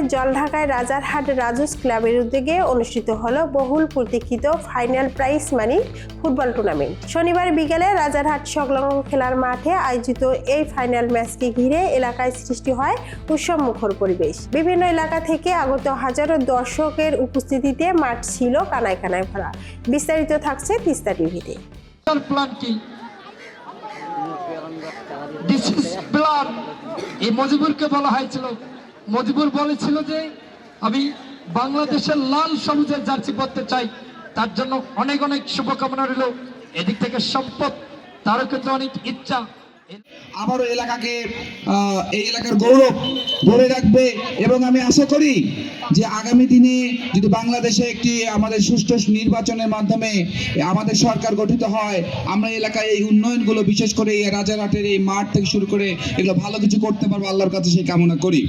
শনিবার জলঢাকায় রাজারহাট রাজুস ক্লাবের উদ্যোগে অনুষ্ঠিত হল বহুল প্রতীক্ষিত final prize money football tournament. শনিবার বিকেলে রাজারহাট সংলগ্ন খেলার মাঠে আয়োজিত এই ফাইনাল ম্যাচকে ঘিরে এলাকায় সৃষ্টি হয় উৎসব মুখর পরিবেশ। বিভিন্ন এলাকা থেকে আগত হাজারো দর্শকের উপস্থিতিতে মাঠ ছিল কানায় কানায় ভরা। বিস্তারিত থাকছে তিস্তা টিভিতে। মজিবুরকে বলা হয়েছিল। মজিবুর বলেছিল যে আমি বাংলাদেশের লাল সবুজের জার্সি পরতে চাই। তার জন্য অনেক অনেক শুভকামনা রইল। এদিক থেকে সম্পদ তারও কিন্তু অনেক ইচ্ছা। আবারও এলাকাকে এই এলাকার গৌরব ধরে রাখবে এবং আমি আশা করি যে আগামী দিনে যদি বাংলাদেশে একটি আমাদের সুষ্ঠু নির্বাচনের মাধ্যমে আমাদের সরকার গঠিত হয়, আমরা এলাকায় এই উন্নয়নগুলো বিশেষ করে এই রাজারহাটের এই মাঠ থেকে শুরু করে এগুলো ভালো কিছু করতে পারব আল্লাহর কাছে সেই কামনা করি।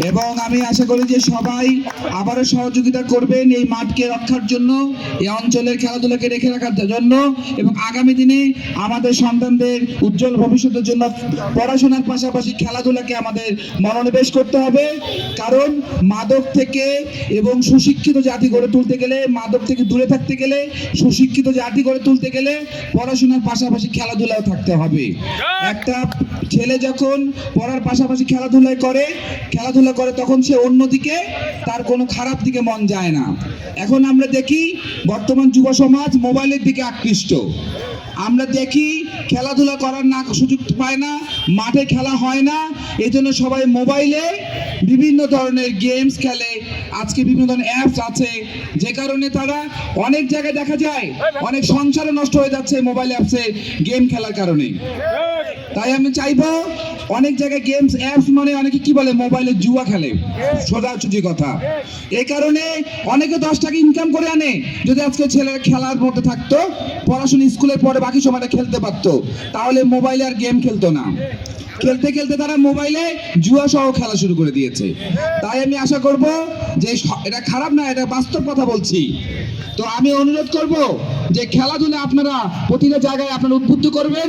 এবং আমি আশা করি যে সবাই আবারও সহযোগিতা করবেন এই মাঠকে রক্ষার জন্য এই অঞ্চলের খেলাধুলাকে রেখে রাখার জন্য এবং আগামী দিনে আমাদের সন্তানদের উজ্জ্বল ভবিষ্যতের জন্য পড়াশোনার পাশাপাশি খেলাধুলাকে আমাদের মনোনিবেশ করতে হবে। কারণ মাদক থেকে এবং সুশিক্ষিত জাতি গড়ে তুলতে গেলে মাদক থেকে দূরে থাকতে গেলে সুশিক্ষিত জাতি গড়ে তুলতে গেলে পড়াশোনার পাশাপাশি খেলাধুলাও থাকতে হবে। একটা ছেলে যখন পড়ার পাশাপাশি খেলাধুলায় করে খেলাধুলা করে তখন সে অন্যদিকে তার কোনো খারাপ দিকে মন যায় না। এখন আমরা দেখি বর্তমান যুব সমাজ মোবাইলের দিকে আকৃষ্ট। আমরা দেখি খেলাধুলা করার না সুযোগ পায় না, মাঠে খেলা হয় না, এজন্য সবাই মোবাইলে বিভিন্ন ধরনের গেমস খেলে। আজকে বিভিন্ন ধরনের অ্যাপস আছে, যে কারণে তারা অনেক জায়গায় দেখা যায়, অনেক সংসারও নষ্ট হয়ে যাচ্ছে মোবাইল অ্যাপসে গেম খেলার কারণে। তাই আমি চাইব অনেক জায়গায় গেমস অ্যাপস মানে অনেকে কি বলে মোবাইলে জুয়া খেলে। সোজাসুজি কথা। এই কারণে অনেকে দশ টাকা ইনকাম করে আনে। যদি আজকে ছেলেরা খেলার মধ্যে থাকতো, পড়াশোনা স্কুলের পরে বাকি সময়টা খেলতে পারতো, তাহলে মোবাইলে আর গেম খেলতো না। খেলতে খেলতে তারা মোবাইলে জুয়া সহ খেলা শুরু করে দিয়েছে। তাই আমি আশা করব যে এটা খারাপ না, এটা বাস্তব কথা বলছি। তো আমি অনুরোধ করব যে খেলাধুলা আপনারা প্রতিটা জায়গায় আপনারা উদ্বুদ্ধ করবেন।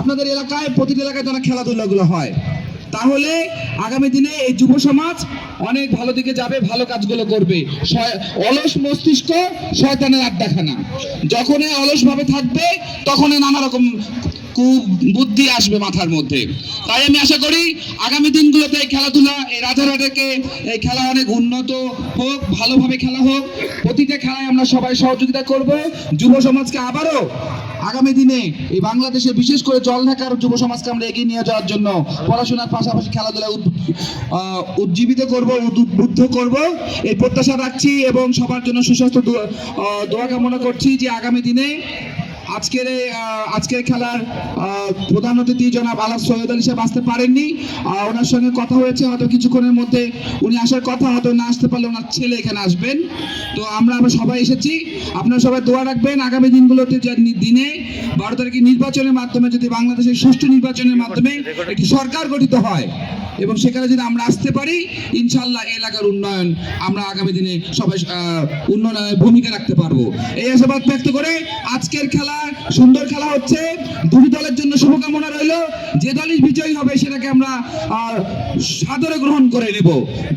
আপনাদের এলাকায়, প্রতিটা এলাকায় যেন খেলাধুলাগুলো হয়। তাহলে আগামী দিনে এই যুব সমাজ অনেক ভালো দিকে যাবে, ভালো কাজগুলো করবে। অলস মস্তিষ্ক শয়তানের আড্ডাখানা। যখনই অলসভাবে থাকবে, তখনই নানা রকম কুবুদ্ধি আসবে মাথার মধ্যে। তাই আমি আশা করি আগামী দিনগুলোতে এই খেলাধুলা, এই রাজারহাটেকে এই খেলা অনেক উন্নত হোক, ভালোভাবে খেলা হোক, প্রতিটা খেলায় আমরা সবাই সহযোগিতা করব। যুব সমাজকে আবারও আগামী দিনে এই বাংলাদেশে বিশেষ করে জলঢাকার যুব সমাজকে আমরা এগিয়ে নিয়ে যাওয়ার জন্য পড়াশোনার পাশাপাশি খেলাধুলা উজ্জীবিত করব, উদ্বুদ্ধ করব। এই প্রত্যাশা রাখছি এবং সবার জন্য সুস্বাস্থ্য দোয়া কামনা করছি যে আগামী দিনে আজকের আজকের খেলার প্রধান অতিথি জনাব আলাস সৈয়দ আলী সাহেব আসতে পারেননি। ওনার সঙ্গে কথা হয়েছে হয়তো কিছুক্ষণের মধ্যে উনি আসার কথা হয়তো না আসতে পারলে ওনার ছেলে এখানে আসবেন। তো আমরা আমরা সবাই এসেছি। আপনারা সবাই দোয়া রাখবেন আগামী দিনগুলোতে দিনে বারো তারিখে নির্বাচনের মাধ্যমে যদি বাংলাদেশের সুষ্ঠু নির্বাচনের মাধ্যমে একটি সরকার গঠিত হয় এবং সেখানে যদি আমরা আসতে পারি ইনশাল্লাহ এলাকার উন্নয়ন আমরা আগামী দিনে সবাই উন্নয়নের ভূমিকা রাখতে পারব। এই আশাবাদ ব্যক্ত করে আজকের খেলা, সুন্দর খেলা হচ্ছে। দুটি দলের জন্য শুভকামনা রইল। যে দলই বিজয়ী হবে সেটাকে আমরা সাদরে গ্রহণ করে নেব।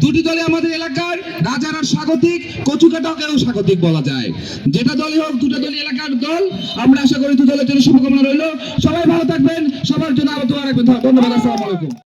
দুটি দলে আমাদের এলাকার রাজার স্বাগতিক, কচুকাটাকেও স্বাগতিক বলা যায়। যেটা দলই হোক, দুটো দলই এলাকার দল। আমরা আশা করি দু দলের জন্য শুভকামনা রইল। সবাই ভালো থাকবেন। সবার জন্য আবার দোয়া রাখবেন। ধন্যবাদ, আসসালামু আলাইকুম।